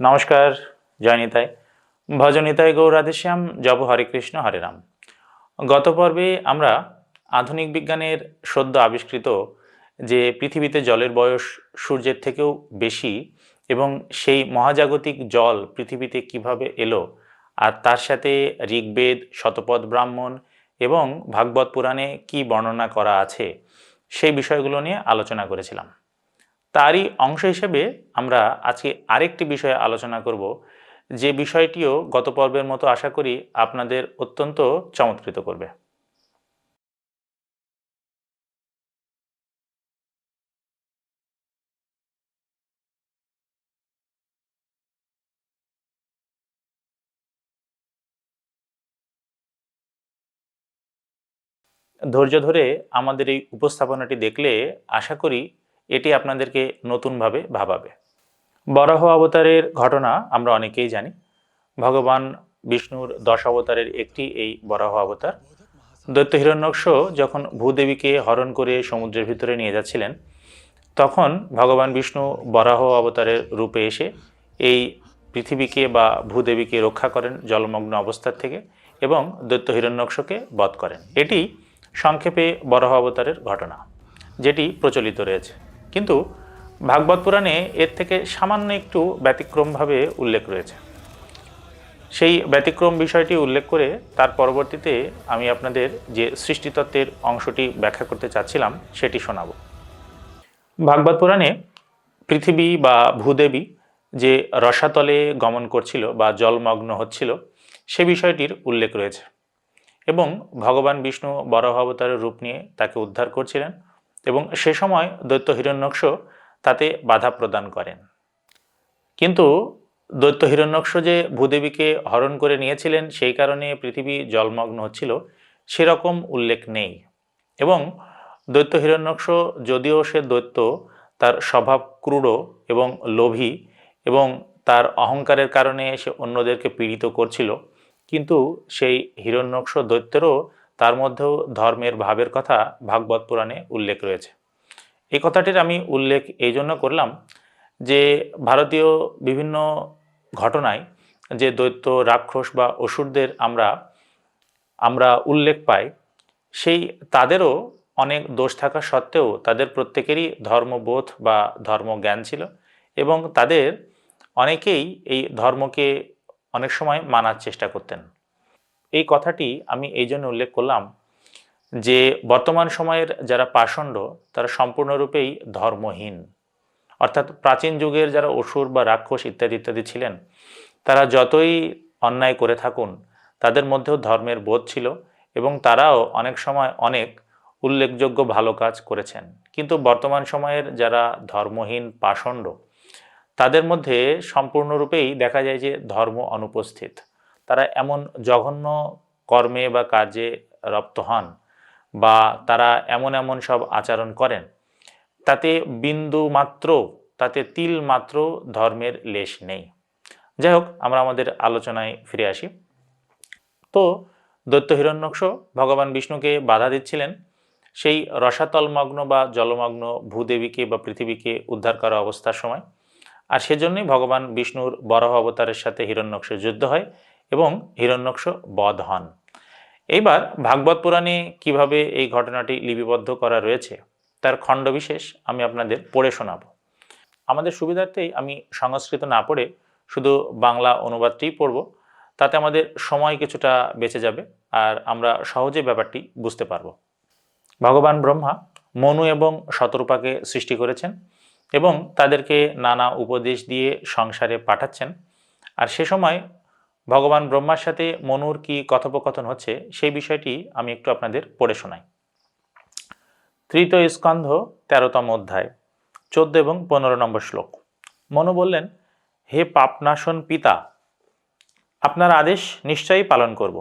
নমস্কার জয়নিতাই ভজনিতায় গৌরাধেশ্যাম জব হরে কৃষ্ণ, হরে রাম। গত পর্বে আমরা আধুনিক বিজ্ঞানের সদ্য আবিষ্কৃত যে পৃথিবীতে জলের বয়স সূর্যের থেকেও বেশি এবং সেই মহাজাগতিক জল পৃথিবীতে কীভাবে এলো আর তার সাথে ঋগ্বেদ, শতপথ ব্রাহ্মণ এবং ভাগবত পুরাণে কি বর্ণনা করা আছে সেই বিষয়গুলো নিয়ে আলোচনা করেছিলাম। তারই অংশ হিসেবে আমরা আজকে আরেকটি বিষয়ে আলোচনা করব, যে বিষয়টিও গত পর্বের মতো আশা করি আপনাদের অত্যন্ত চমৎকৃত করবে। ধৈর্য ধরে আমাদের এই উপস্থাপনাটি দেখলে আশা করি এটি আপনাদেরকে নতুনভাবে ভাবাবে। বরাহ অবতারের ঘটনা আমরা অনেকেই জানি। ভগবান বিষ্ণুর দশ অবতারের একটি এই বরাহ অবতার। দৈত্য হিরণ্যক্ষ যখন ভূদেবীকে হরণ করে সমুদ্রের ভিতরে নিয়ে যাচ্ছিলেন, তখন ভগবান বিষ্ণু বরাহ অবতারের রূপে এসে এই পৃথিবীকে বা ভূদেবীকে রক্ষা করেন জলমগ্ন অবস্থার থেকে এবং দৈত্য হিরণ্যক্ষকে বধ করেন। এটি সংক্ষেপে বরাহ অবতারের ঘটনা, যেটি প্রচলিত রয়েছে। কিন্তু ভাগবত পুরাণে এর থেকে সামান্য একটু ব্যতিক্রমভাবে উল্লেখ রয়েছে। সেই ব্যতিক্রম বিষয়টি উল্লেখ করে তার পরবর্তীতে আমি আপনাদের যে সৃষ্টিতত্ত্বের অংশটি ব্যাখ্যা করতে চাচ্ছিলাম, সেটি শোনাব। ভাগবত পুরাণে পৃথিবী বা ভূদেবী যে রসাতলে গমন করছিল বা জলমগ্ন হচ্ছিল, সে বিষয়টির উল্লেখ রয়েছে এবং ভগবান বিষ্ণু বরাহ অবতারের রূপ নিয়ে তাকে উদ্ধার করছিলেন। এবং সে সময় দৈত্য হিরণ্যক্ষ তাতে বাধা প্রদান করেন। কিন্তু দৈত্য হিরণ্যক্ষ যে ভূদেবীকে হরণ করে নিয়েছিলেন, সেই কারণে পৃথিবী জলমগ্ন হচ্ছিল, সেরকম উল্লেখ নেই। এবং দৈত্য হিরণ্যক্ষ যদিও সে দৈত্য, তার স্বভাব ক্রূঢ় এবং লোভী এবং তার অহংকারের কারণে সে অন্যদেরকে পীড়িত করছিল, কিন্তু সেই হিরণ্যক্ষ দৈত্যেরও তার মধ্যেও ধর্মের ভাবের কথা ভাগবত পুরাণে উল্লেখ রয়েছে। এই কথাটির আমি উল্লেখ এই জন্য করলাম যে ভারতীয় বিভিন্ন ঘটনায় যে দৈত্য, রাক্ষস বা অসুরদের আমরা আমরা উল্লেখ পাই, সেই তাদেরও অনেক দোষ থাকা সত্ত্বেও তাদের প্রত্যেকেরই ধর্মবোধ বা ধর্মজ্ঞান ছিল এবং তাদের অনেকেই এই ধর্মকে অনেক সময় মানার চেষ্টা করতেন। এই কথাটি আমি এই জন্য উল্লেখ করলাম যে বর্তমান সময়ের যারা পাষণ্ড, তারা সম্পূর্ণরূপেই ধর্মহীন। অর্থাৎ প্রাচীন যুগের যারা অসুর বা রাক্ষস ইত্যাদি ইত্যাদি ছিলেন, তারা যতই অন্যায় করে থাকুন, তাদের মধ্যেও ধর্মের বোধ ছিল এবং তারাও অনেক সময় অনেক উল্লেখযোগ্য ভালো কাজ করেছেন। কিন্তু বর্তমান সময়ের যারা ধর্মহীন, পাষণ্ড, তাদের মধ্যে সম্পূর্ণরূপেই দেখা যায় যে ধর্ম অনুপস্থিত। তারা এমন জঘন্য কর্মে বা কাজে রপ্ত হন বা তারা এমন এমন সব আচরণ করেন, তাতে বিন্দু মাত্র, তাতে তিল মাত্র ধর্মের লেশ নেই। যাই হোক, আমরা আমাদের আলোচনায় ফিরে আসি। তো দৈত্য হিরণ্যক্ষ ভগবান বিষ্ণুকে বাধা দিচ্ছিলেন, সেই রসাতলমগ্ন বা জলমগ্ন ভূদেবীকে বা পৃথিবীকে উদ্ধার করা অবস্থার সময়। আর সেজন্যই ভগবান বিষ্ণুর বরাহ অবতারের সাথে হিরণ্যক্ষের যুদ্ধ হয়। এবং হিরণ্যক্ষ বধ হন। এইবার ভাগবত পুরাণে কীভাবে এই ঘটনাটি লিপিবদ্ধ করা রয়েছে, তার খণ্ডবিশেষ আমি আপনাদের পড়ে শোনাব। আমাদের সুবিধার্থেই আমি সংস্কৃত না পড়ে শুধু বাংলা অনুবাদটিই পড়ব, তাতে আমাদের সময় কিছুটা বেঁচে যাবে আর আমরা সহজে ব্যাপারটি বুঝতে পারব। ভগবান ব্রহ্মা মনু এবং শতরূপাকে সৃষ্টি করেছেন এবং তাদেরকে নানা উপদেশ দিয়ে সংসারে পাঠাচ্ছেন। আর সে সময় ভগবান ব্রহ্মার সাথে মনুর কি কথোপকথন হচ্ছে সেই বিষয়টি আমি একটু আপনাদের পড়ে শোনাই। তৃতীয় স্কন্ধ, তেরোতম অধ্যায়, চোদ্দ এবং পনেরো নম্বর শ্লোক। মনু বললেন, হে পাপনাশন পিতা, আপনার আদেশ নিশ্চয়ই পালন করব।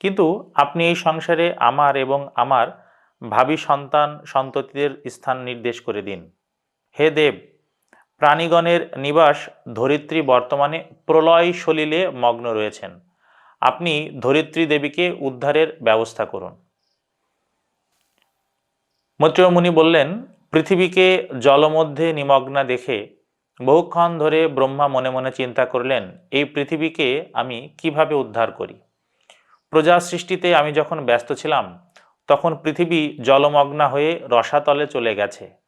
কিন্তু আপনি এই সংসারে আমার এবং আমার ভাবি সন্তান সন্ততিদের স্থান নির্দেশ করে দিন। হে দেব প্রাণীগণের নিবাস ধরিত্রী বর্তমানে প্রলয় সলিলে মগ্ন রয়েছেন। আপনি ধরিত্রী দেবীকে উদ্ধারের ব্যবস্থা করুন। মৈত্রেয় মুনি বললেন, পৃথিবীকে জলমধ্যে নিমগ্না দেখে বহুক্ষণ ধরে ব্রহ্মা মনে মনে চিন্তা করলেন, এই পৃথিবীকে আমি কীভাবে উদ্ধার করি? প্রজা সৃষ্টিতে আমি যখন ব্যস্ত ছিলাম, তখন পৃথিবী জলমগ্না হয়ে রসাতলে চলে গেছে।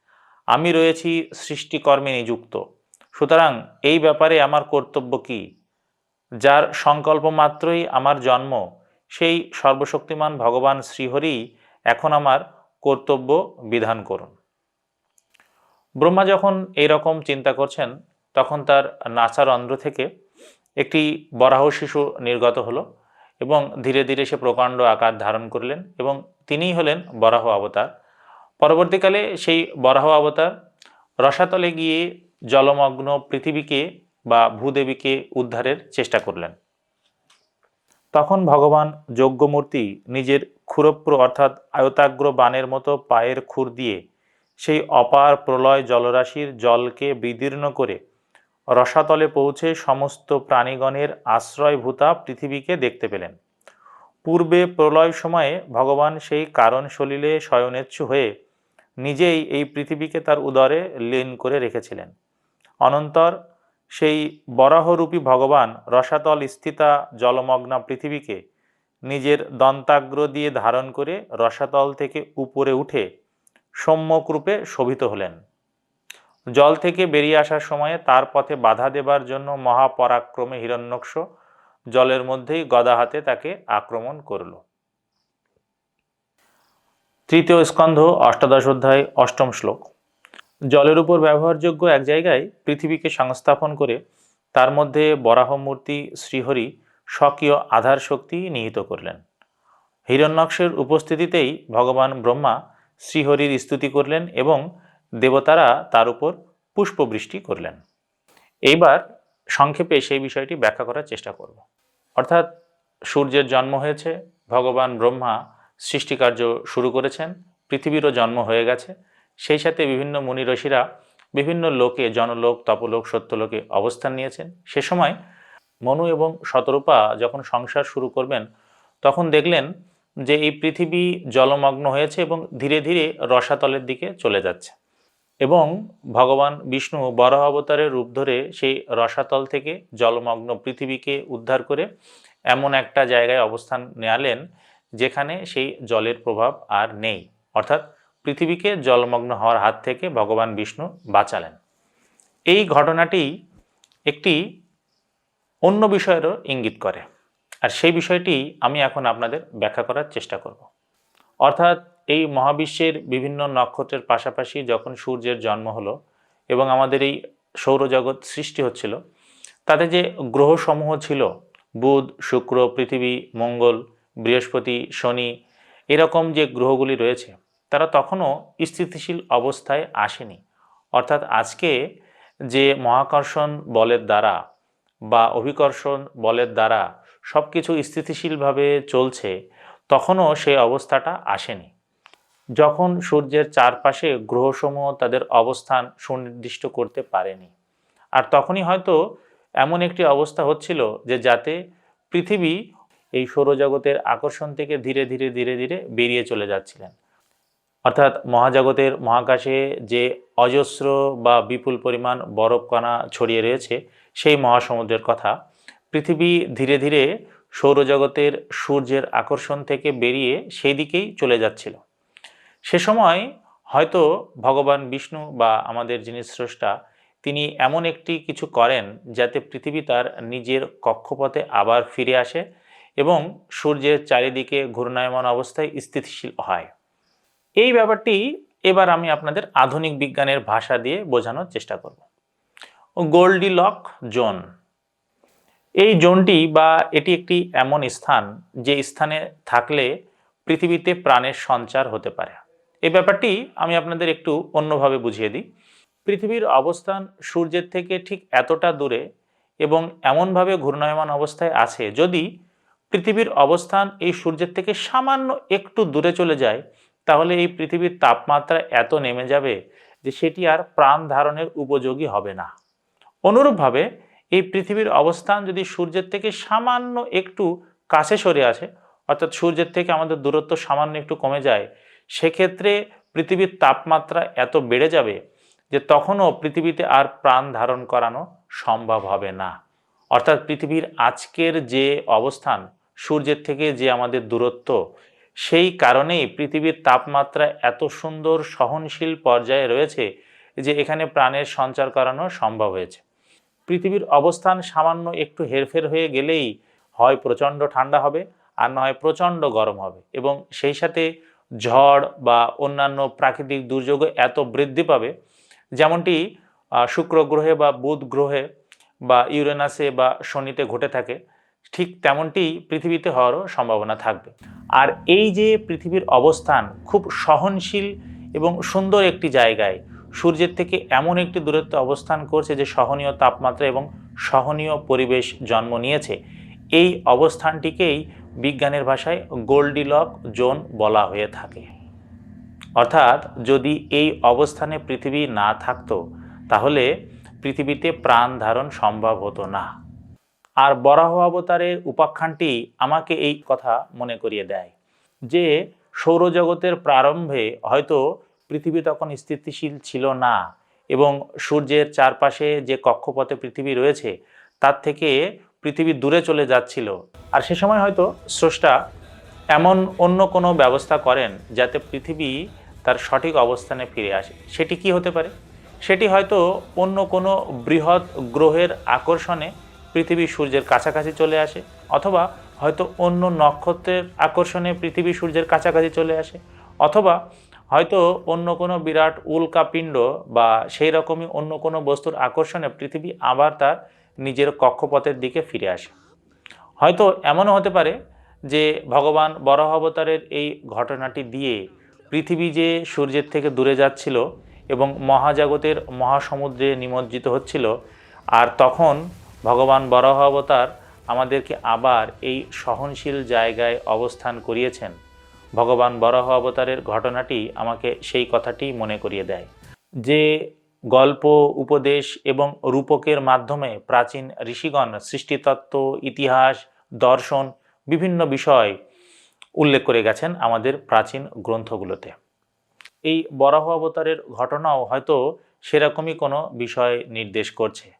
আমি রয়েছি সৃষ্টিকর্মে নিযুক্ত। সুতরাং এই ব্যাপারে আমার কর্তব্য কি? যার সংকল্প মাত্রই আমার জন্ম, সেই সর্বশক্তিমান ভগবান শ্রীহরি এখন আমার কর্তব্য বিধান করুন। ব্রহ্মা যখন এই রকম চিন্তা করছেন, তখন তার নাচার অন্ধ্র থেকে একটি বরাহ শিশু নির্গত হলো এবং ধীরে ধীরে সে প্রকাণ্ড আকার ধারণ করলেন এবং তিনিই হলেন বরাহ অবতার। পরবর্তীকালে সেই বরাহ অবতার রসাতলে গিয়ে জলমগ্ন পৃথিবীকে বা ভূদেবীকে উদ্ধারের চেষ্টা করলেন। তখন ভগবান যজ্ঞমূর্তি নিজের ক্ষুরপ্র অর্থাৎ আয়তাগ্র বানের মতো পায়ের খুর দিয়ে সেই অপার প্রলয় জলরাশির জলকে বিদীর্ণ করে রসাতলে পৌঁছে সমস্ত প্রাণীগণের আশ্রয়ভূতা পৃথিবীকে দেখতে পেলেন। পূর্বে প্রলয় সময়ে ভগবান সেই কারণ সলিলে শয়নেচ্ছু হয়ে নিজেই এই পৃথিবীকে তার উদরে লীন করে রেখেছিলেন। অনন্তর সেই বরাহরূপী ভগবান রসাতল স্থিতা জলমগ্না পৃথিবীকে নিজের দন্তাগ্র দিয়ে ধারণ করে রসাতল থেকে উপরে উঠে সম্যকরূপে শোভিত হলেন। জল থেকে বেরিয়ে আসার সময়ে তার পথে বাধা দেবার জন্য মহাপরাক্রমে হিরণ্যক্ষ জলের মধ্যেই গদা হাতে তাকে আক্রমণ করল। তৃতীয় স্কন্ধ, অষ্টাদশ অধ্যায়, অষ্টম শ্লোক। জলের উপর ব্যবহারযোগ্য এক জায়গায় পৃথিবীকে সংস্থাপন করে তার মধ্যে বরাহ মূর্তি শ্রীহরি স্বকীয় আধার শক্তি নিহিত করলেন। হিরণ্যক্ষের উপস্থিতিতেই ভগবান ব্রহ্মা শ্রীহরির স্তুতি করলেন এবং দেবতারা তার উপর পুষ্পবৃষ্টি করলেন। এইবার সংক্ষেপে সেই বিষয়টি ব্যাখ্যা করার চেষ্টা করব। অর্থাৎ সূর্যের জন্ম হয়েছে, ভগবান ব্রহ্মা সৃষ্টিকার্য শুরু করেছেন, পৃথিবীরও জন্ম হয়ে গেছে। সেই সাথে বিভিন্ন মুনি ঋষিরা বিভিন্ন লোকে, জনলোক, তপলোক, সত্যলোকে অবস্থান নিয়েছেন। সে সময় মনু এবং শতরূপা যখন সংসার শুরু করবেন, তখন দেখলেন যে এই পৃথিবী জলমগ্ন হয়েছে এবং ধীরে ধীরে রসাতলের দিকে চলে যাচ্ছে এবং ভগবান বিষ্ণু বরাহ অবতারের রূপ ধরে সেই রসাতল থেকে জলমগ্ন পৃথিবীকে উদ্ধার করে এমন একটা জায়গায় অবস্থান নেয়ালেন যেখানে সেই জলের প্রভাব আর নেই। অর্থাৎ পৃথিবীকে জলমগ্ন হওয়ার হাত থেকে ভগবান বিষ্ণু বাঁচালেন। এই ঘটনাটি একটি অন্য বিষয়েরও ইঙ্গিত করে। আর সেই বিষয়টি আমি এখন আপনাদের ব্যাখ্যা করার চেষ্টা করব। অর্থাৎ এই মহাবিশ্বের বিভিন্ন নক্ষত্রের পাশাপাশি যখন সূর্যের জন্ম হলো এবং আমাদের এই সৌরজগৎ সৃষ্টি হচ্ছিল, তাতে যে গ্রহসমূহ ছিল, বুধ, শুক্র, পৃথিবী, মঙ্গল বৃহস্পতি, শনি এরকম যে গ্রহগুলি রয়েছে, তারা তখনও স্থিতিশীল অবস্থায় আসেনি। অর্থাৎ আজকে যে মহাকর্ষণ বলের দ্বারা বা অভিকর্ষণ বলের দ্বারা সব কিছু স্থিতিশীলভাবে চলছে, তখনও সেই অবস্থাটা আসেনি। যখন সূর্যের চারপাশে গ্রহসমূহ তাদের অবস্থান সুনির্দিষ্ট করতে পারেনি। আর তখনই হয়তো এমন একটি অবস্থা হচ্ছিল যে যাতে পৃথিবী এই সৌরজগতের আকর্ষণ থেকে ধীরে ধীরে ধীরে ধীরে বেরিয়ে চলে যাচ্ছিলেন। অর্থাৎ মহাজগতের মহাকাশে যে অজস্র বা বিপুল পরিমাণ বরফ কণা ছড়িয়ে রয়েছে, সেই মহাসমুদ্রের কথা, পৃথিবী ধীরে ধীরে সৌরজগতের সূর্যের আকর্ষণ থেকে বেরিয়ে সেই দিকেই চলে যাচ্ছিল। সে সময় হয়তো ভগবান বিষ্ণু বা আমাদের যিনি স্রষ্টা, তিনি এমন একটি কিছু করেন যাতে পৃথিবী তার নিজের কক্ষপথে আবার ফিরে আসে এবং সূর্যের চারিদিকে ঘূর্ণায়মান অবস্থায় স্থিতিশীল হয়। এই ব্যাপারটি এবার আমি আপনাদের আধুনিক বিজ্ঞানের ভাষা দিয়ে বোঝানোর চেষ্টা করব। Goldilocks zone. এই জোনটি বা এটি একটি এমন স্থান যে স্থানে থাকলে পৃথিবীতে প্রাণের সঞ্চার হতে পারে। এই ব্যাপারটি আমি আপনাদের একটু অন্যভাবে বুঝিয়ে দিই। পৃথিবীর অবস্থান সূর্যের থেকে ঠিক এতটা দূরে এবং এমনভাবে ঘূর্ণায়মান অবস্থায় আছে যদি পৃথিবীর অবস্থান এই সূর্যের থেকে সামান্য একটু দূরে চলে যায়, তাহলে এই পৃথিবীর তাপমাত্রা এত নেমে যাবে যে সেটি আর প্রাণ ধারণের উপযোগী হবে না। অনুরূপভাবে এই পৃথিবীর অবস্থান যদি সূর্যের থেকে সামান্য একটু কাছে সরে আসে, অর্থাৎ সূর্যের থেকে আমাদের দূরত্ব সামান্য একটু কমে যায়, সেক্ষেত্রে পৃথিবীর তাপমাত্রা এত বেড়ে যাবে যে তখনও পৃথিবীতে আর প্রাণ ধারণ করানো সম্ভব হবে না। অর্থাৎ পৃথিবীর আজকের যে অবস্থান সূর্যের থেকে যে আমাদের দূরত্ব, সেই কারণেই পৃথিবীর তাপমাত্রা এত সুন্দর সহনশীল পর্যায়ে রয়েছে যে এখানে প্রাণের সঞ্চার করানো সম্ভব হয়েছে। পৃথিবীর অবস্থান সামান্য একটু হেরফের হয়ে গেলেই হয় প্রচণ্ড ঠান্ডা হবে আর নয় প্রচণ্ড গরম হবে এবং সেই সাথে ঝড় বা অন্যান্য প্রাকৃতিক দুর্যোগ এত বৃদ্ধি পাবে। যেমনটি শুক্র গ্রহে বা বুধ গ্রহে বা ইউরেনাসে বা শনিতে ঘটে থাকে। ঠিক তেমনটি পৃথিবীতে হওয়ারও সম্ভাবনা থাকবে। আর এই যে পৃথিবীর অবস্থান খুব সহনশীল এবং সুন্দর একটি জায়গায়, সূর্যের থেকে এমন একটি দূরত্বে অবস্থান করছে যে সহনীয় তাপমাত্রা এবং সহনীয় পরিবেশ জন্ম নিয়েছে, এই অবস্থানটিকেই বিজ্ঞানের ভাষায় গোল্ডিলক জোন বলা হয়ে থাকে। অর্থাৎ যদি এই অবস্থানে পৃথিবী না থাকতো, তাহলে পৃথিবীতে প্রাণ ধারণ সম্ভব হতো না। আর বরাহ অবতারের উপাখ্যানটি আমাকে এই কথা মনে করিয়ে দেয় যে সৌরজগতের প্রারম্ভে হয়তো পৃথিবী তখন স্থিতিশীল ছিল না এবং সূর্যের চারপাশে যে কক্ষপথে পৃথিবী রয়েছে, তার থেকে পৃথিবী দূরে চলে যাচ্ছিল। আর সে সময় হয়তো স্রষ্টা এমন অন্য কোনো ব্যবস্থা করেন যাতে পৃথিবী তার সঠিক অবস্থানে ফিরে আসে। সেটি কি হতে পারে? সেটি হয়তো অন্য কোনো বৃহৎ গ্রহের আকর্ষণে পৃথিবী সূর্যের কাছাকাছি চলে আসে, অথবা হয়তো অন্য নক্ষত্রের আকর্ষণে পৃথিবী সূর্যের কাছাকাছি চলে আসে, অথবা হয়তো অন্য কোনো বিরাট উল্কাপিণ্ড বা সেই রকমই অন্য কোনো বস্তুর আকর্ষণে পৃথিবী আবার তার নিজের কক্ষপথের দিকে ফিরে আসে। হয়তো এমনও হতে পারে যে ভগবান বরাহ অবতারের এই ঘটনাটি দিয়ে পৃথিবী যে সূর্যের থেকে দূরে যাচ্ছিল এবং মহাজাগতের মহাসমুদ্রে নিমজ্জিত হচ্ছিল, আর তখন ভগবান বরাহ অবতার আমাদেরকে আবার এই সহনশীল জায়গায় অবস্থান করিয়েছেন। ভগবান বরাহ অবতারের ঘটনাটি আমাকে সেই কথাটি মনে করিয়ে দেয়। যে গল্প, উপদেশ এবং রূপকের মাধ্যমে প্রাচীন ঋষিগণ সৃষ্টিতত্ত্ব, ইতিহাস, দর্শন বিভিন্ন বিষয় উল্লেখ করে গেছেন আমাদের প্রাচীন গ্রন্থগুলোতে। এই বরাহ অবতারের ঘটনাও হয়তো সেরকমই কোনো বিষয় নির্দেশ করছে।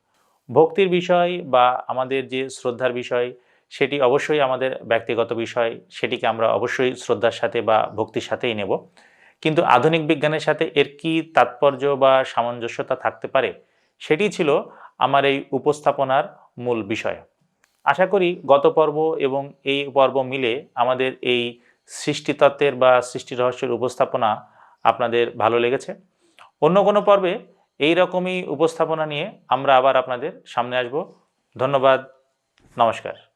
ভক্তির বিষয় বা আমাদের যে শ্রদ্ধার বিষয়, সেটি অবশ্যই আমাদের ব্যক্তিগত বিষয়, সেটিকে আমরা অবশ্যই শ্রদ্ধার সাথে বা ভক্তির সাথেই নেব। কিন্তু আধুনিক বিজ্ঞানের সাথে এর কি তাৎপর্য বা সামঞ্জস্যতা থাকতে পারে, সেটি ছিল আমার এই উপস্থাপনার মূল বিষয়। আশা করি গত পর্ব এবং এই পর্ব মিলে আমাদের এই সৃষ্টিতত্ত্বের বা সৃষ্টি রহস্যের উপস্থাপনা আপনাদের ভালো লেগেছে। অন্য কোনো পর্বে এই রকমই উপস্থাপনা নিয়ে আমরা আবার আপনাদের সামনে আসব। ধন্যবাদ নমস্কার।